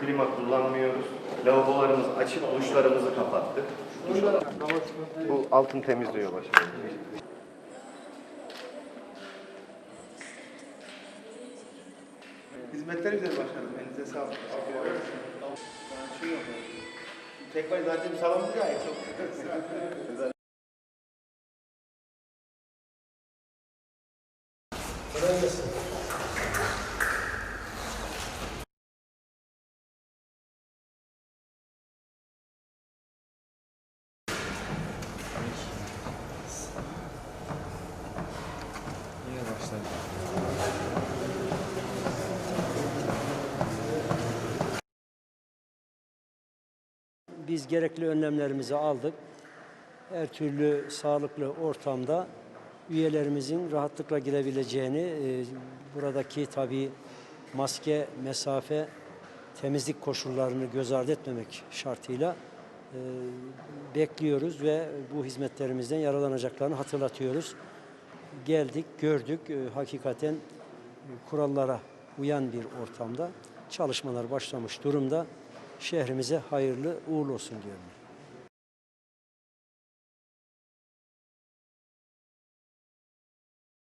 Klima kullanmıyoruz. Lavabolarımız açık, duşlarımızı kapattık. Bu altın temizliyor başkanım. Hizmetler güzel başkanım. Elinize sağlık. Afiyet olsun. Ben şey yok. Tek baş zaten çok güzel. Biz gerekli önlemlerimizi aldık. Her türlü sağlıklı ortamda üyelerimizin rahatlıkla girebileceğini, e, buradaki tabii maske, mesafe, temizlik koşullarını göz ardı etmemek şartıyla e, bekliyoruz ve bu hizmetlerimizden yararlanacaklarını hatırlatıyoruz. Geldik, gördük. E, Hakikaten e, kurallara uyan bir ortamda çalışmalar başlamış durumda. Şehrimize hayırlı uğurlu olsun diyorum.